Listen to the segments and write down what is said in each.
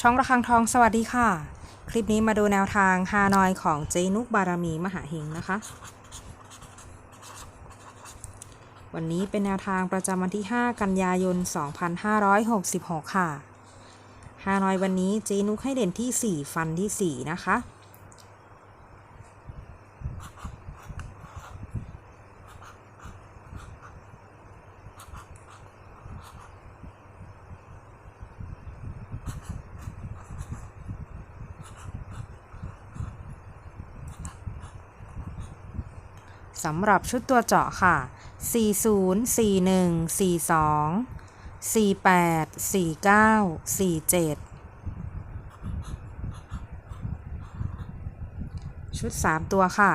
ช่องระฆังทองสวัสดีค่ะ คลิปนี้มาดูแนวทางฮานอยของเจนุกบารมีมหาเฮงนะคะ วันนี้เป็นแนวทางประจำวันที่ 5 กันยายน 2566 ค่ะฮานอยวันนี้เจนุกให้เด่นที่ 4 ฟันที่ 4 นะคะ สำหรับชุดตัวเจาะค่ะ 40 41 42 48 49 47 ชุด 3 ตัวค่ะ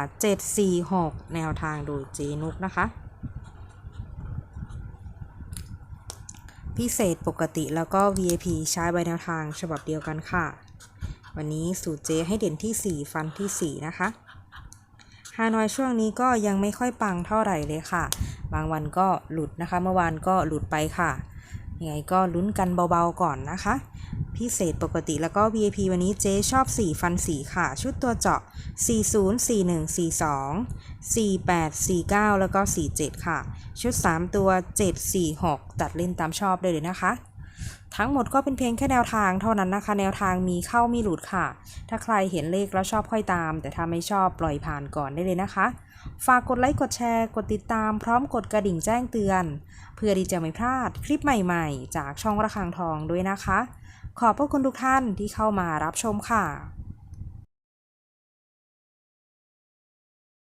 746 แนวทางโดยเจนุกนะคะ พิเศษปกติแล้วก็ VIP ใช้ใบแนวทางฉบับเดียวกันค่ะ วันนี้สูตรเจให้เด่นที่ 4 ฟันที่ 4 นะคะ ฮานอยช่วงนี้ก็ยังไม่ค่อยปังเท่าไหร่เลยค่ะ บางวันก็หลุดนะคะ เมื่อวานก็หลุดไปค่ะยังไงก็ลุ้นกันเบาๆก่อนนะคะ พิเศษปกติแล้วก็ VIP วันนี้เจ๊ชอบ 4 ฟัน 4 ค่ะ ชุดตัวเจาะ 40 41 42 48 49 แล้วก็ 47 ค่ะ ชุด 3 ตัว 746 ตัดเล่นตามชอบได้เลยนะคะ ทั้งหมดก็เป็นเพียงแค่แนวทางเท่านั้นนะคะ แนวทางมีเข้ามีหลุดค่ะ ถ้าใครเห็นเลขแล้วชอบค่อยตาม แต่ถ้าไม่ชอบปล่อยผ่านก่อนได้เลยนะคะ ฝากกดไลค์กดแชร์ กดติดตามพร้อมกดกระดิ่งแจ้งเตือน เพื่อที่จะไม่พลาดคลิปใหม่ๆ จากช่องระฆังทองด้วยนะคะ ขอบพระคุณทุกท่านที่เข้ามารับชมค่ะ